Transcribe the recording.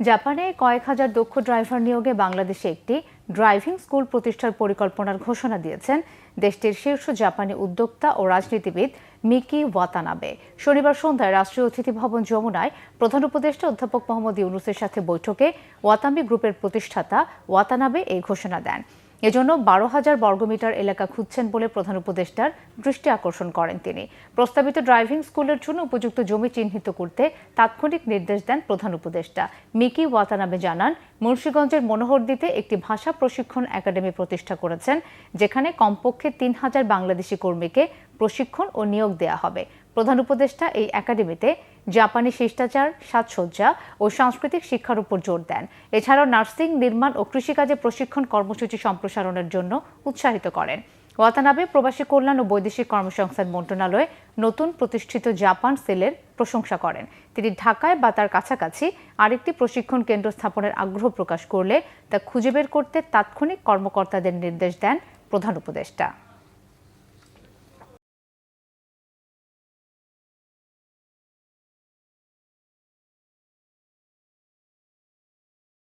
জাপানে কয়েক হাজার দক্ষ ড্রাইভার নিয়োগে বাংলাদেশে একটি ড্রাইভিং স্কুল প্রতিষ্ঠার পরিকল্পনার ঘোষণা দিয়েছেন দেশটির শীর্ষ জাপানি উদ্যোক্তা ও রাজনীতিবিদ মিকি ওয়াতানাবে। শনিবার সন্ধ্যায় রাষ্ট্রীয় অতিথি ভবন যমুনায় প্রধান উপদেষ্টা অধ্যাপক মোহাম্মদ ইউনুসের সাথে বৈঠকে ওয়াতামি গ্রুপের প্রতিষ্ঠাতা ওয়াতানাবে এই ঘোষণা দেন। এজন্য বারো হাজার বর্গমিটার এলাকা খুঁজছেন বলে প্রধান উপদেষ্টার দৃষ্টি আকর্ষণ করেন তিনি। প্রস্তাবিত ড্রাইভিং স্কুলের জন্য উপযুক্ত জমি চিহ্নিত করতে তাৎক্ষণিক নির্দেশ দেন প্রধান উপদেষ্টা। মিকি ওয়াতানাবে জানান, মুন্সীগঞ্জের মনোহরদিতে একটি ভাষা প্রশিক্ষণ একাডেমি প্রতিষ্ঠা করেছেন, যেখানে কমপক্ষে তিন হাজার বাংলাদেশি কর্মীকে প্রশিক্ষণ ও নিয়োগ দেয়া হবে। প্রধান উপদেষ্টা এই একাডেমিতে জাপানি শিষ্টাচার, সাজসজ্জা ও সাংস্কৃতিক শিক্ষার উপর জোর দেন। এছাড়াও নার্সিং, নির্মাণ ও কৃষিকাজে প্রশিক্ষণ কর্মসূচি সম্প্রসারণের জন্য উৎসাহিত করেন। ওয়াতানাবে প্রবাসী কল্যাণ ও বৈদেশিক কর্মসংস্থান মন্ত্রণালয়ে নতুন প্রতিষ্ঠিত জাপান সেলের প্রশংসা করেন। তিনি ঢাকায় বা তার কাছাকাছি আরেকটি প্রশিক্ষণ কেন্দ্র স্থাপনের আগ্রহ প্রকাশ করলে তা খুঁজে বের করতে তাৎক্ষণিক কর্মকর্তাদের নির্দেশ দেন প্রধান উপদেষ্টা।